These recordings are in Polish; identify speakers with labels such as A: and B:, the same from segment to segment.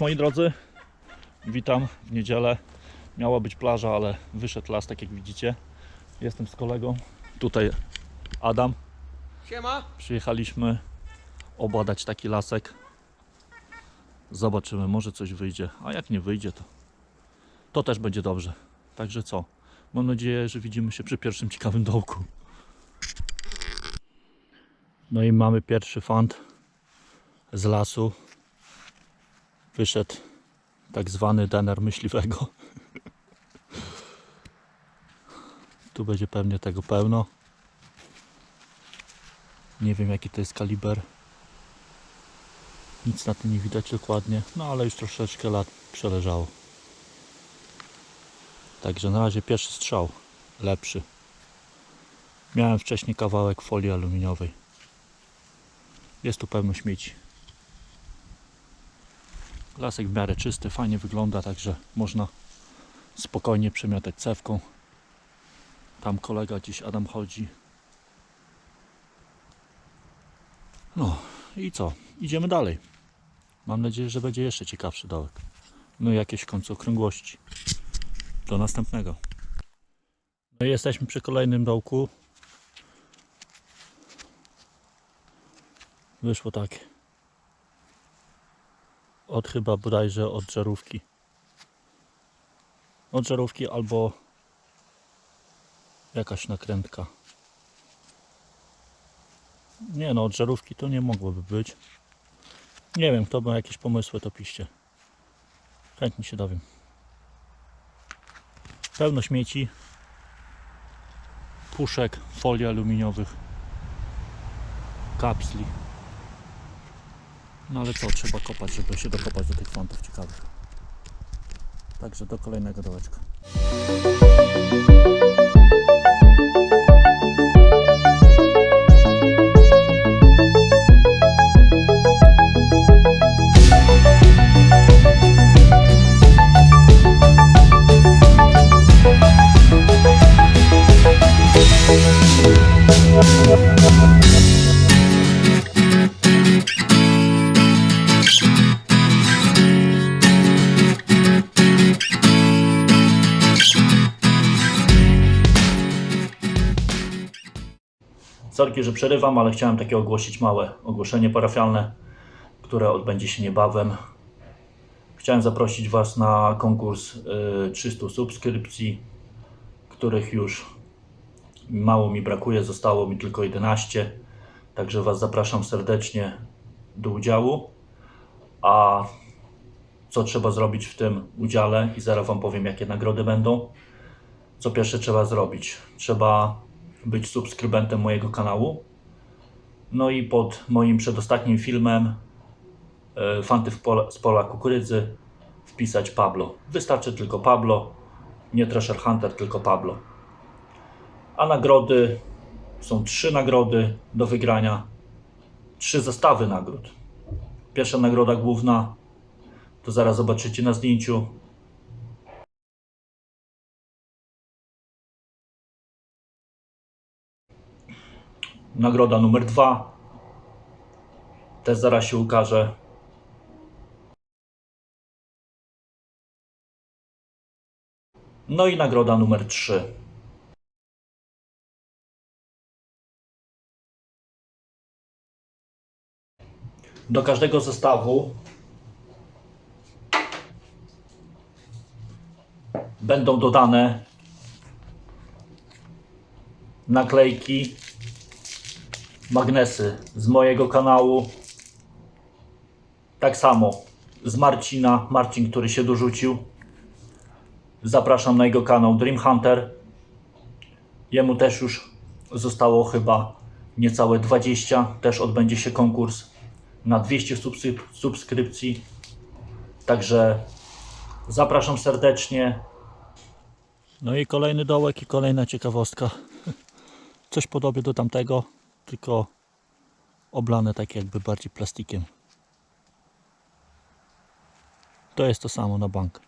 A: Cześć moi drodzy, witam w niedzielę. Miała być plaża, ale wyszedł las, tak jak widzicie. Jestem z kolegą, tutaj Adam.
B: Siema.
A: Przyjechaliśmy obadać taki lasek. Zobaczymy, może coś wyjdzie, a jak nie wyjdzie, to, to też będzie dobrze. Także co? Mam nadzieję, że widzimy się przy pierwszym ciekawym dołku. No i mamy pierwszy fant z lasu. Wyszedł tak zwany dener myśliwego. Tu będzie pewnie tego pełno. Nie wiem jaki to jest kaliber. Nic na tym nie widać dokładnie, no ale już troszeczkę lat przeleżało. Także na razie pierwszy strzał, lepszy. Miałem wcześniej kawałek folii aluminiowej. Jest tu pełno śmieci. Lasek w miarę czysty, fajnie wygląda, także można spokojnie przemiatać cewką. Tam kolega dziś Adam chodzi. No i co? Idziemy dalej. Mam nadzieję, że będzie jeszcze ciekawszy dołek. No i jakieś w końcu okrągłości. Do następnego. No i jesteśmy przy kolejnym dołku. Wyszło tak. Od chyba bodajże od żarówki. Od żarówki albo jakaś nakrętka. Nie no, od żarówki to nie mogłoby być. Nie wiem, kto ma jakieś pomysły, to piszcie. Chętnie się dowiem. Pełno śmieci, puszek, folii aluminiowych, kapsli. No ale co, trzeba kopać, żeby się dokopać do tych fantów ciekawych. Także do kolejnego dołeczka. Sorki, że przerywam, ale chciałem takie ogłosić małe ogłoszenie parafialne, które odbędzie się niebawem. Chciałem zaprosić Was na konkurs y, 300 subskrypcji, których już mało mi brakuje, zostało mi tylko 11. Także Was zapraszam serdecznie do udziału. A co trzeba zrobić w tym udziale i zaraz Wam powiem, jakie nagrody będą. Co pierwsze trzeba zrobić? Trzeba być subskrybentem mojego kanału. No i pod moim przedostatnim filmem e, Fanty z pola kukurydzy wpisać Pablo. Wystarczy tylko Pablo, nie Treasure Hunter, tylko Pablo. A nagrody są trzy nagrody do wygrania, trzy zestawy nagród. Pierwsza nagroda główna to zaraz zobaczycie na zdjęciu. Nagroda numer dwa też zaraz się ukaże. No i nagroda numer trzy. Do każdego zestawu będą dodane naklejki magnesy z mojego kanału. Tak samo z Marcina, Marcin, który się dorzucił. Zapraszam na jego kanał Dream Hunter. Jemu też już zostało chyba niecałe 20. Też odbędzie się konkurs na 200 subsy- subskrypcji. Także zapraszam serdecznie. No i kolejny dołek i kolejna ciekawostka. Coś podobnie do tamtego tylko oblane tak jakby bardziej plastikiem. To jest to samo na bank.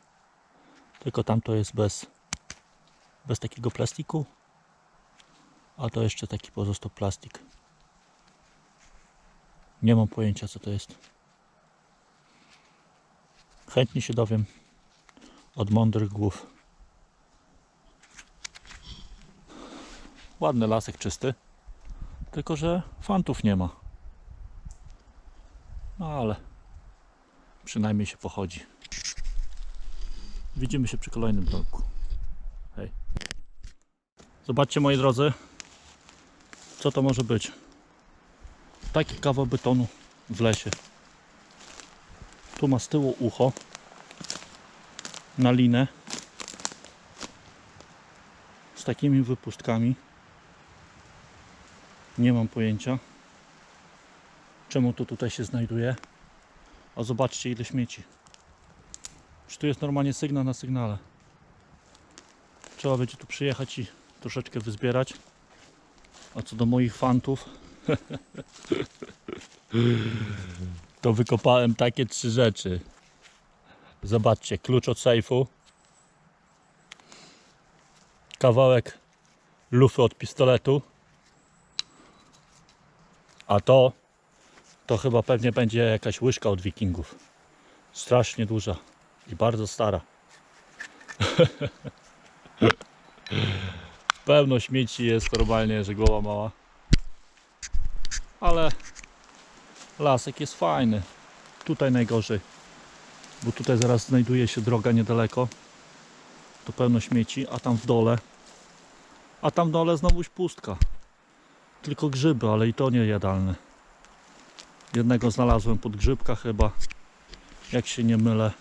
A: Tylko tamto jest bez, bez takiego plastiku, a to jeszcze taki pozostał plastik. Nie mam pojęcia co to jest. Chętnie się dowiem od mądrych głów. Ładny lasek czysty, tylko że fantów nie ma. No ale przynajmniej się pochodzi. Widzimy się przy kolejnym domku. Hej. Zobaczcie moi drodzy, co to może być. Taki kawał betonu w lesie. Tu ma z tyłu ucho na linę z takimi wypustkami. Nie mam pojęcia czemu to tutaj się znajduje. A zobaczcie ile śmieci. Czy tu jest normalnie sygnał na sygnale. Trzeba będzie tu przyjechać i troszeczkę wyzbierać. A co do moich fantów, to wykopałem takie trzy rzeczy. Zobaczcie, klucz od sejfu, kawałek lufy od pistoletu, a to, to chyba pewnie będzie jakaś łyżka od wikingów. Strasznie duża i bardzo stara. Pełno śmieci jest normalnie, że głowa mała. Ale lasek jest fajny. Tutaj najgorzej. Bo tutaj zaraz znajduje się droga niedaleko. To pełno śmieci, a tam w dole. A tam w dole znowuż pustka. Tylko grzyby, ale i to nie jadalne. Jednego znalazłem pod grzybka chyba. Jak się nie mylę.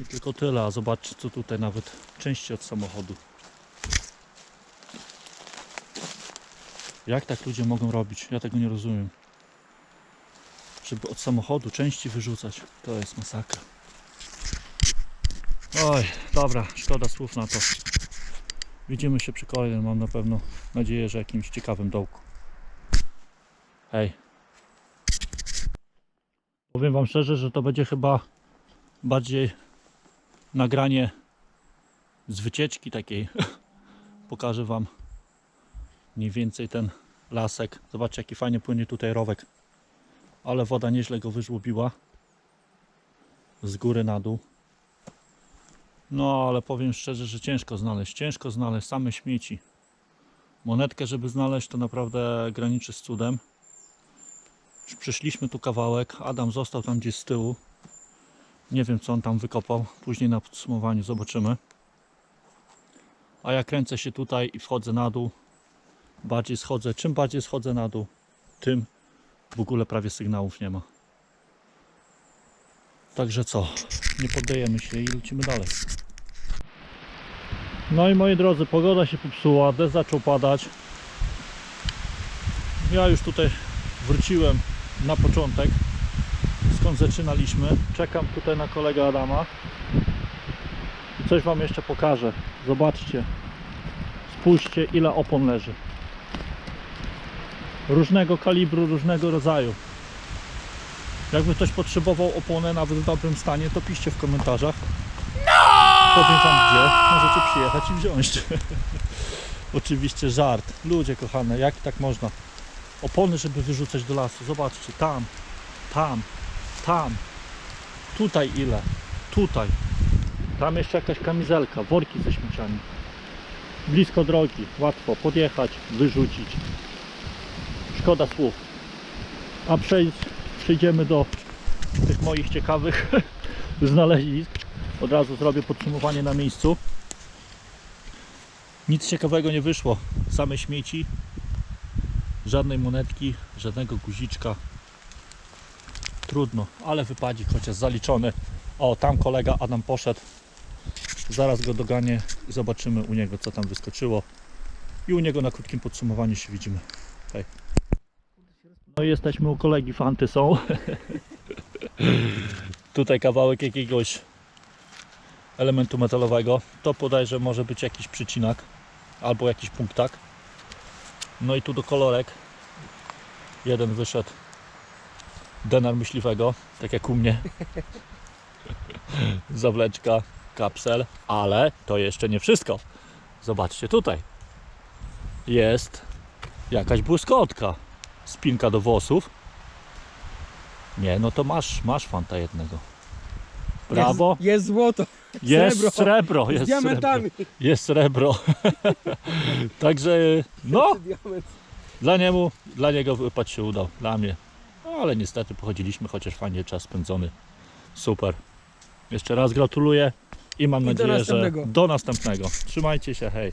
A: I tylko tyle, a zobaczcie co tutaj nawet części od samochodu. Jak tak ludzie mogą robić? Ja tego nie rozumiem. Żeby od samochodu części wyrzucać, to jest masakra. Oj, dobra, szkoda słów na to. Widzimy się przy kolejnym, mam na pewno nadzieję, że jakimś ciekawym dołku. Hej. Powiem Wam szczerze, że to będzie chyba bardziej nagranie z wycieczki takiej. Pokażę Wam mniej więcej ten lasek. Zobaczcie jaki fajnie płynie tutaj rowek. Ale woda nieźle go wyżłobiła. Z góry na dół. No ale powiem szczerze, że ciężko znaleźć. Ciężko znaleźć same śmieci. Monetkę żeby znaleźć to naprawdę graniczy z cudem. Przyszliśmy tu kawałek. Adam został tam gdzieś z tyłu. Nie wiem co on tam wykopał. Później na podsumowaniu zobaczymy. A ja kręcę się tutaj i wchodzę na dół bardziej schodzę, czym bardziej schodzę na dół, tym w ogóle prawie sygnałów nie ma. Także co, nie poddajemy się i lecimy dalej. No i moi drodzy, pogoda się popsuła, deszcz zaczął padać. Ja już tutaj wróciłem na początek, skąd zaczynaliśmy. Czekam tutaj na kolegę Adama. I coś Wam jeszcze pokażę. Zobaczcie. Spójrzcie ile opon leży różnego kalibru, różnego rodzaju. Jakby ktoś potrzebował oponę nawet w dobrym stanie, to piszcie w komentarzach. Powiem wam gdzie, możecie przyjechać i wziąć. Oczywiście żart. Ludzie kochane, jak tak można? Opony, żeby wyrzucać do lasu. Zobaczcie, tam, tam, tam. Tutaj ile? Tutaj. Tam jeszcze jakaś kamizelka, worki ze śmieciami. Blisko drogi, łatwo podjechać, wyrzucić szkoda słów. A przejdziemy do tych moich ciekawych znalezisk. Od razu zrobię podsumowanie na miejscu. Nic ciekawego nie wyszło. Same śmieci, żadnej monetki, żadnego guziczka. Trudno, ale wypadzik chociaż zaliczony. O, tam kolega Adam poszedł. Zaraz go doganię i zobaczymy u niego co tam wyskoczyło. I u niego na krótkim podsumowaniu się widzimy. Hej. No i jesteśmy u kolegi, fanty są. Tutaj kawałek jakiegoś elementu metalowego. To podajże może być jakiś przycinak albo jakiś punktak. No i tu do kolorek jeden wyszedł denar myśliwego, tak jak u mnie. Zawleczka, kapsel, ale to jeszcze nie wszystko. Zobaczcie tutaj. Jest jakaś błyskotka spinka do włosów. Nie, no to masz, masz fanta jednego. Brawo.
B: Jest, jest złoto.
A: Jest
B: srebro.
A: srebro, jest
B: diamentami.
A: srebro. Jest srebro. Także no, dla niemu, dla niego wypad się udał, dla mnie. No, ale niestety pochodziliśmy, chociaż fajnie czas spędzony. Super. Jeszcze raz gratuluję i mam
B: I do
A: nadzieję, że
B: następnego.
A: do następnego. Trzymajcie się, hej.